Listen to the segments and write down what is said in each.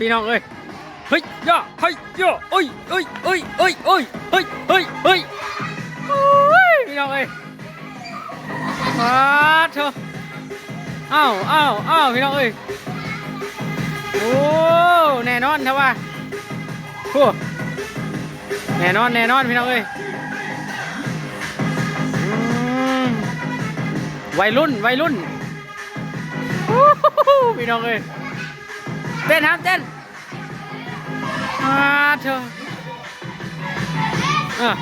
พี่น้องเอ้ยเฮ้ยย่าเฮ้ยย่าเอ้ยเอ้ยเอ้ยเอ้ยเอ้ยเฮ้ยเฮ้ยเฮ้ยโอ้ยพี่น้องเอ้ยมาเถอะอ้าวอ้าวอ้าวพี่น้องเอ้ยโอ้แน่นอนเถอะว่าโอ้แน่นอนแน่นอนพี่น้องเอ้ยวัยรุ่นวัยรุ่นพี่น้องเอ้ย เต้นครับเต้นมาเถอะอะ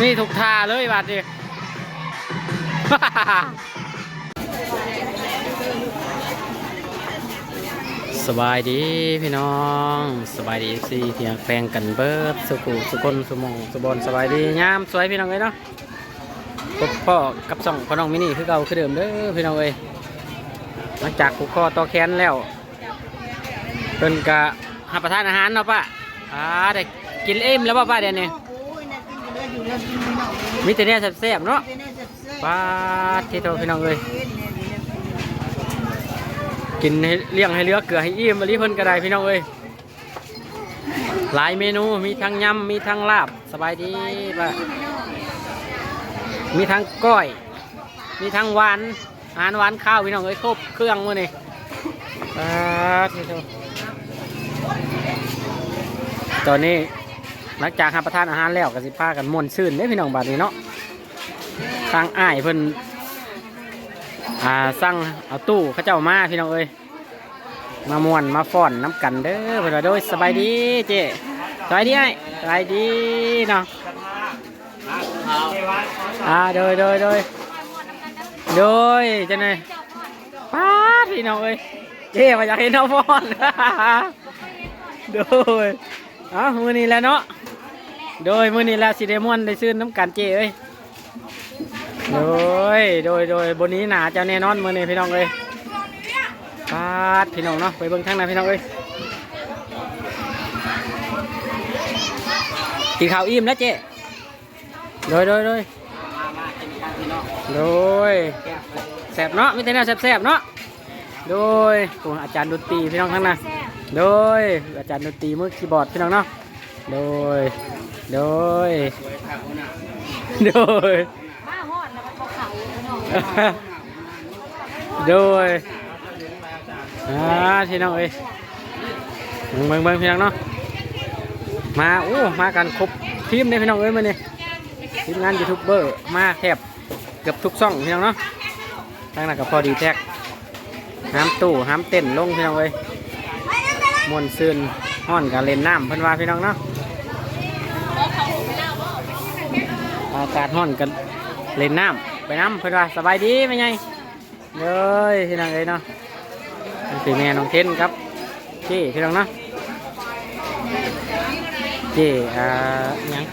นี่ถูกทาเลยบาดดิสบายดีพี่น้องสบายดีสิเทียงแปลงกันเบิร์ดสุขุสุคนสุมองสุบอนสบายดีงามสวยพี่น้องเลยเนาะพ่อกับส่องพ่อน้องมินี่คือเก่าคือเดิมเด้อพี่น้องเอ้ย หลังจากผูกคอต่อแขนแล้วเพิ่นกะหาประทานอาหารเนาะป้าอ่าได้กินเอ็มแล้วป่ะป้าเดี๋ยวนี้โอ้ยน่ากินกันเลยอยู่เรื่องกินไม่นอกเลยมีแต่เนี่ยแซ่บๆเนาะป้าที่โตพี่น้องเอ้ยกินให้เลี้ยงให้เลือเกลือให้อิ่มบริเพิ่นก็ได้พี่น้องเอ้ยหลายเมนูมีทั้งยำมีทั้งลาบสบายดีป่ะมีทั้งก้อย มีทั้งหวาน หารหวานข้าวพี่น้องเอ้ยครบเครื่องมื้อนี่ปาดที่โตตอนนี้หลังจากรับประทานอาหารแล้วก็สิพากันม่วนซื่นเด้พี่น้องบัดนี้เนาะทางอ้ายเพิ่นอ่าสั่งเอาตู้เขาเจ้ามาพี่น้องเอ้ยมาม่วนมาฟ้อนน้ำกันเด้อเพื่อนว่าโดยสบายดีเจ๊สบายดีไอ้สบายดีเนาะอ่าโดยโดยโดย โดยจะไหนป้าดพี่น้องเอ้ยเจ๊มาอยากเห็นน้องฟ้อนโดยเอ้ามือนี้แหล้วเนาะโดยมือนี้แหล้วสิเดมวนได้ซื้อน้ำกันเจ๊เอ้ยโดยโดยโดยบนนี้หนาเจ้าแน่นอนมือนี่พี่น้องเอ้ยปาดพี่น้องเนาะไปเบิ่งทางไหนพี่น้องเอ้ยกินข้าวอิ่มแล้วเจ๊โดยโดยโดย โดยแสบเนาะมีแต่แนวแสบๆเนาะโดยโอ้อาจารย์ดนตรีพี่น้องทั้งนั้นโดยอาจารย์ดนตรีมือคีย์บอร์ดพี่น้องเนาะโดยโดยโดยมาหอดแล้วมันเขาเขาเนาะโดยอ่าพี่น้องเอ้ยเบิ่งเบิ่งเบิ่งพี่น้องเนาะมาโอ้มากันครบทีมเลยพี่น้องเอ้ยมาเนี่ยทีมงานยูทูบเบอร์มาแทบ เกือบทุกช่องพี่น้องเนาะทางนั้นก็พอดีแท็กห้ามตู้ห้ามเต้นลงพี่น้องเอ้ยมวนซื่นห้อนกับเล่นน้ำเพิ่นว่าพี่น้องเนาะอากาศห้อนกันเล่นน้ำไปน้ำเพิ่อนว่าสบายดีไหมไงเลยพี่น้องเอ้ยเนาะนี่แม่น้องเทนครับเจ้พี่น้องเนาะเจ้อ่ายัง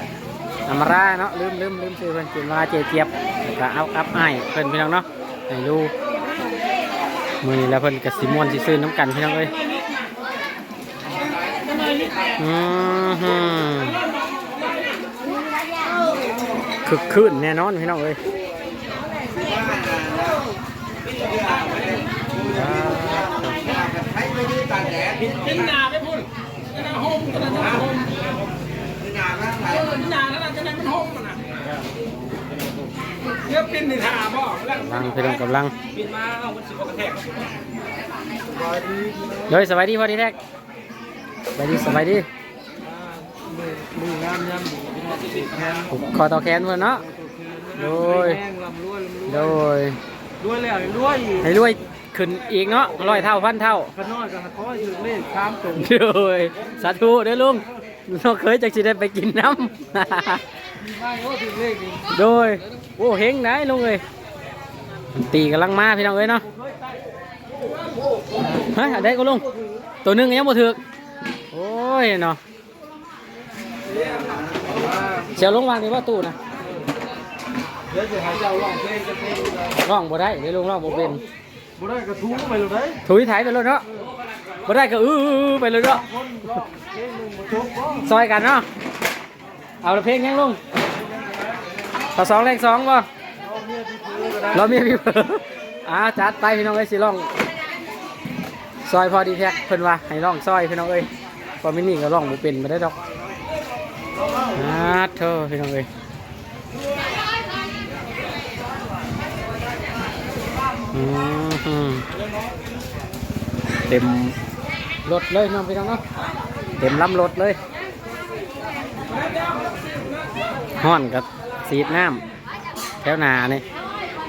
อมราเนาะลืมลืมลืมชื่อเพิ่นชื่อว่าเจเจี๊ยบ ก็เอาอัพให้เพิ่นพี่น้องเนาะให้ดูมือแล้วเพิ่นกับสิมวนสิซื้อน้ำกันพี่น้องเอ้ยอือหือคึกคืนแน่นอนพี่น้องเอ้ยกินหนาไปพุ่นกินหนาโฮมกินาโฮมกินาแล้วกินาแล้วจะได้มันโฮมมันนะ เรียบปินในถาบ่แล้วกำลังพี่น้องกำลังปินมาเอามันสิบกระแทกโดยสบายดีพอดีแท็กสบายดีสบายดีมืองามยำดีเป็นมาสิแทนผมขอต่อแขนเพื่อนเนาะโดยแห้งลำรวยลำรโดวยยรวยแล้วรวยให้รวยขึ้นอีกเนาะร้อยเท่าพันเท่าขน้อยกับขออยู่เลขข้ามตรงโดยสาธุเด้อลุงเราเคยจากสิได้ไปกินน้ไม่โอ้ถึงเลขนี้ำ โดยโอ้เฮงไหนลุงเอ้ยตีกำลังมาพี่น้องเอ้ยเนาะเฮ้ยอันใดก็ลุงตัวหนึงยังบ่ถึกโอ้ยเนาะเสียวลงวางดีว่าตู้นะร้องเพลองบ่ได้เดี๋ยวลุงร้องบ่เป็นบ่ได้กระทุ้ไปเลยถุยไถไปเลยเนาะบ่ได้ก็อื้อไปเลยเนาะซอยกันเนาะ เอาเพลงยังลุงต่อสองแรงสองบ่เอาเมียที่พื้นก็ได้เรามีพี่เผลออ่าจัดไปพี่น้องไอ้ยสิร้องซอยพอดีแท็กเพิ่นว่าให้ร้องซอยพี่น้องเอ้ยพอมินี่ก็ร้องบ่เป็นบ่ได้ดอกอ่าเธอพี่น้องเอ้ยอืมเต็มรถเลยน้องพี่น้องเนาะเต็มลำรถเลย ห้อนกับสีดน้ำแถวหนานี่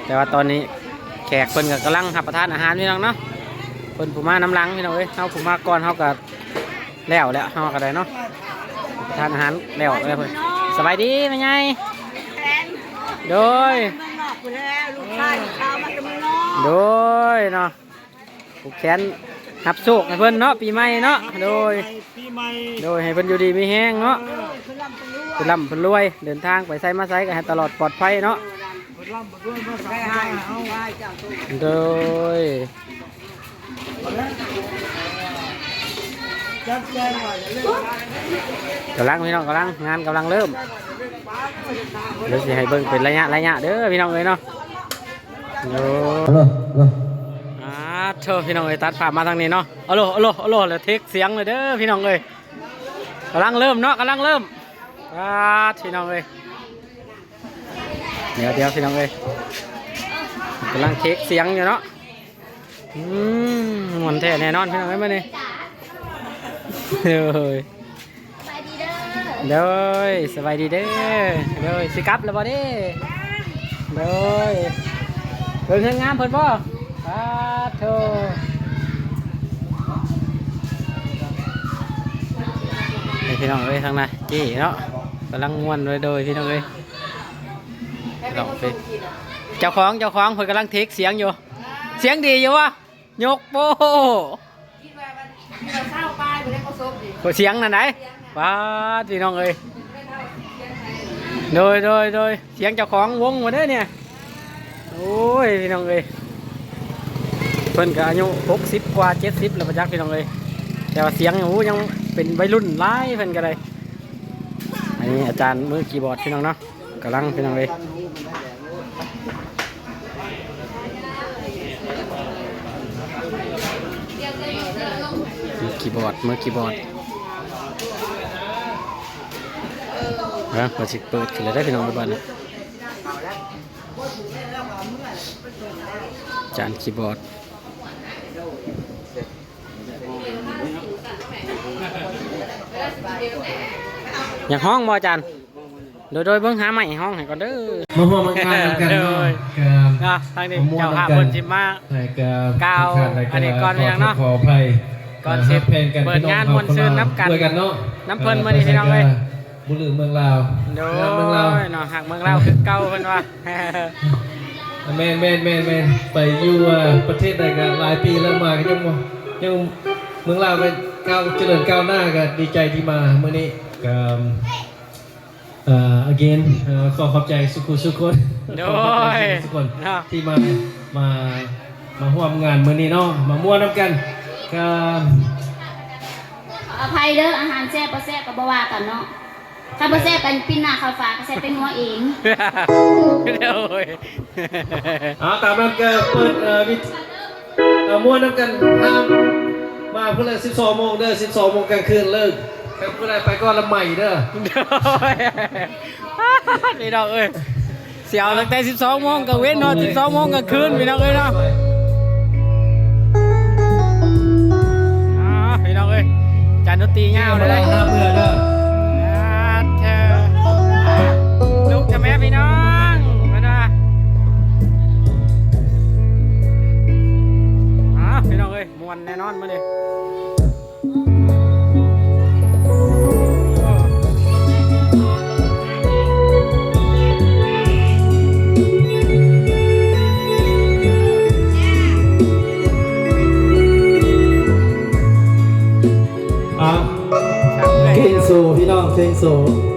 แต่ว่าตอนนี้แขกเพิ่นก็กำลังรับประทานอาหารพี่น้องเนาะเพิ่นผู้มาน้ำลังพี่น้องเอ้ยเฮาผู้มาก่อนเฮาก็แล้วแล้วเฮาก็ได้เนาะทานอาหารแล้วแล้วเพิ่นสบายดีแม่ใหญ่แฟนโดยเมืองนอกไปแล้วลูกชายลูกสาวมาจากเมืองนอกโดยเนาะผูกแขน หับโชคให้เพิ่นเนาะปีใหม่เนาะโดย ปีใหม่โดยให้เพิ่นอยู่ดีมีแฮงเนาะเออคือลำเป็นรู้เพิ่นร่ำเพิ่นรวยเดินทางไปไสมาไสก็ให้ตลอดปลอดภัยเนาะคนร่ำมาด้วยมาสายให้เอาโดยจัดแจงว่าอย่าเล่นกำลังพี่น้องกำลังงานกำลังเริ่มเดี๋ยวสิให้เบิ่งเป็นระยะระยะเด้อพี่น้องเอ้ยเนาะโดยอ่าเธอพี่น้องเอ้ยตัดภาพมาทางนี้เนาะอโลอโลอโลแล้วเทคเสียงเลยเด้อพี่น้องเอ้ยกำลังเริ่มเนาะกำลังเริ่มอ่าพี่น้องเอ้ยเดี๋ยวเดี๋ยวพี่น้องเอ้ยกำลังเทคเสียงอยู่เนาะอืมมันแท้แน่นอนพี่น้องเอ้ยมาเนี่ยเฮ้ยเด้อสบายดีเด้อเด้อสิกลับแล้วบ่เด้เด้อเพิ่นเฮ็ดงามเพิ่นบ่ปาโทนี่พี่น้องเอ้ยทางามเพี่น้อ งเอ้ยลองไปเจ้าของเจ้าของเพิ่นกำลังเทคเสียงอยู่เสียงดีอยู่วะยกโป้โหเสียงนั่นไหนป้าด พิ่นก็อายุ60กว่า70แล้วประจักษ์พี่น้องเอ้ยแต่ว่าเสียงโอ้ยังเป็นวัยรุ่นหลายเพิ่นก็ได้อันนี้อาจารย์มือคีย์บอร์ดพี่น้องเนาะกำลังพี่น้องเอ้ยมือคีย์บอร์ดมือคีย์บอร์ดเออเปิดสิเปิดขึ้นเลยได้พี่น้องทุกบ้านนะอาจารย์คีย์บอร์ด อยากห้องบ่อาจารย์โดยโดยเบิ่งหาใหม่ห้องให้ก่อนเด้อมาร่วมงานกันเนาะกับเนาะทางนี้เจ้าภาพเพิ่นสิมาให้กับกล่าวทุท่อันนี้ก่อนเป็นหยังเนาะขออภัยก่อนสิเพลงกันเปิดงานมวลซื่นน้ำกันด้วยกันเนาะน้ำเพิ่นมื้อนี้พี่น้องเอ้ยบุรีเมืองลาวโดงานเมืองลาวยเนาะหักเมืองลาวคือเก่าเพิ่นว่าแมนแมนแมนแมนไปอยู่อ่าประเทศใดกันหลายปีแล้วมาก็ยังบ่ยังเมืองลาวเป็นก้าวเจริญก้าวหน้ากันดีใจที่มาเมื่อนี้ กับเอ่อ again เอ่อขอขอบใจสุขุสุขคนโดขอขอบใจยทุกคนเนาะที่มามามาร่วมงานมื้อนี้เนาะมาม่วนน้ำกันก็อภัยเด้ออาหารแซ่บบ่แซ่บก็บ่ว่ากันเนาะถ้าบ่แซ่บกันปิ้นหน้าข้าวฝากก็แซ่บเป็นหัวเองเด้อเว้ยเอาตามนั้นก็เปิดเอ่อวิทเอ่อม่วนน้ำกันห้ามมาเพื่อเลย12โมงเด้อ12โมงกลางคืนเลิก ครับเมื่อไรไปก็ละใหม่เด้อโดยพี่น้องเอ้ยเสียวตั้งแต่12โมงก็เว้นเนาะ12โมงก็คืนพี่น้องเอ้ยเนาะอ่าพี่น้องเอ้ยจานดนตรียาวเลยห้ามเมื่อเด้ออ่าเธอลูกจะแม่พี่น้องมาดูอ่าพี่น้องเอ้ยมวนแน่นอนมาเลย พี่น้อ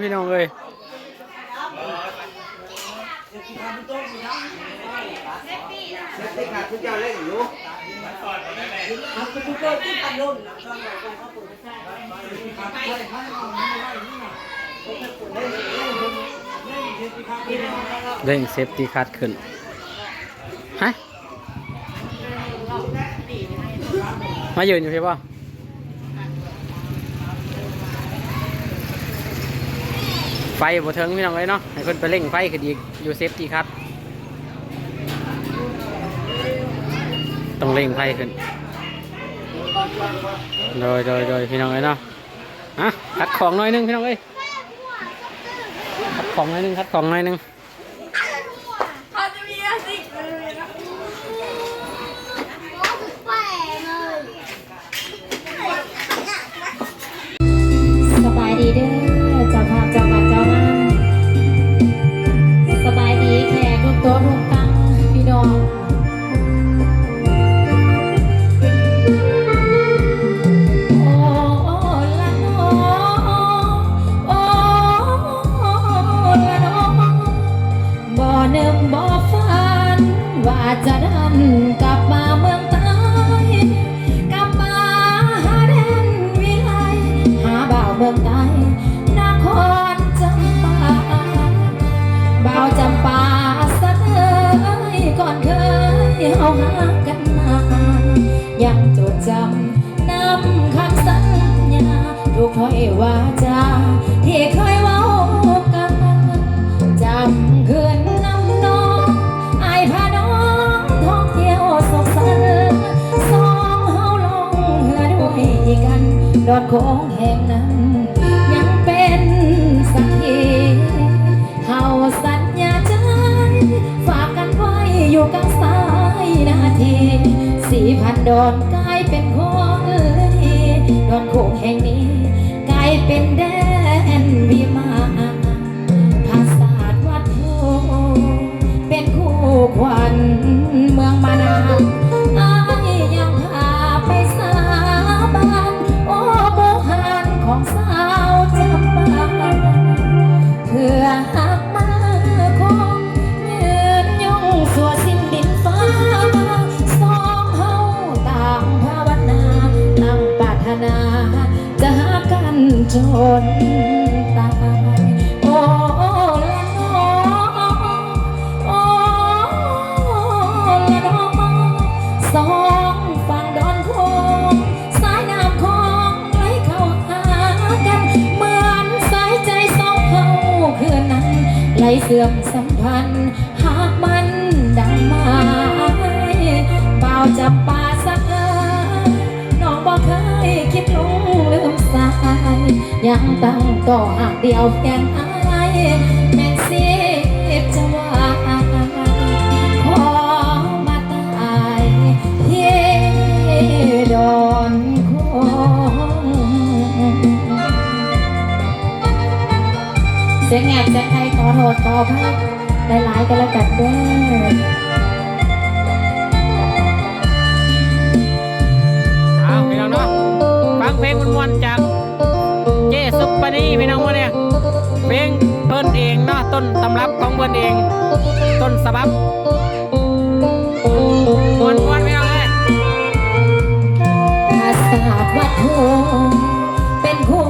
พี่น้องเอ้ยเร่งเซฟตี้คัดขึ้นฮะมายืนอยู่ใช่ป่ะ ฟบ่เทิงพี่น้องเลยเนาะให้คนไปเร่งไฟคดีอยู่เซฟตี้คับ ต้องเร่งไฟขึ้นโดยโดยโดยพี่น้องเลยเนาะฮะคัดของหน่อยหนึงพี่น้องเอ้ยคัดของหน่อยหนึงคัดของหน่อยหนึง นจำปาบ่าวจำปาสักเอ้ยก่อนเคยเฮาหากันนานยังจดจำนำคำสัญญาทุกถ้อยว่าจาที่เคยเว้ากันจำคืนน้ำน้องไอายพาน้องท่องเที่ยวสุขสันสองเฮาลงเรือด้วยกันดอดโค้งแห่งนั้น เป็นแด จนตายโอ้ละน้อโอ้ละน้อสองฝั่งดอนโคงสายน้ำคองไหลเข้าหากัน เหมือนสายใจสองเฮาคืนนั้นไหลเสื่อมสัมพันธ์ หากมันดังไม้เบาจับปาสัก บอกเคยคิดลงลืมสายยังตั้งต่อหักเดียวเพียงอแม่นสิบจะว่าขอมาตายที่ดอนคงเสียงแงบเสียงไทยขอโทษขอพักหลายๆกันแล้วกันเด้อ เนาะฟังเพลงมวนๆจากเจซุปปานีพี่น้องวะเนี่ยเพลงเพิ่นเองเนาะต้นตำรับของเพิ่นเอง ต้นสบับมวนมวนๆพี่น้องเลยภาษาวัดโพเป็นคู่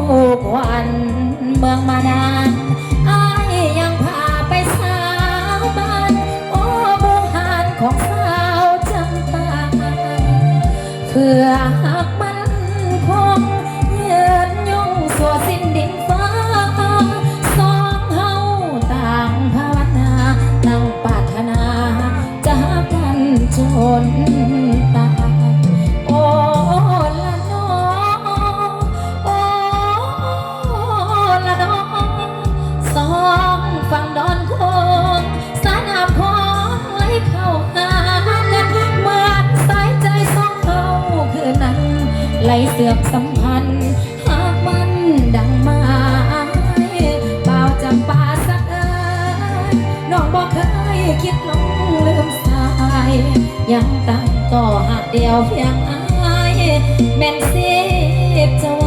ลเสื่อมสัมพันธ์ หากมันดังไมาเปล่าจำปาสักเอ้ยน้องบอกเคยคิดลงลืมสาย ยังตั้งต่อหักเดียวเพียงอายแม่นสิบจะ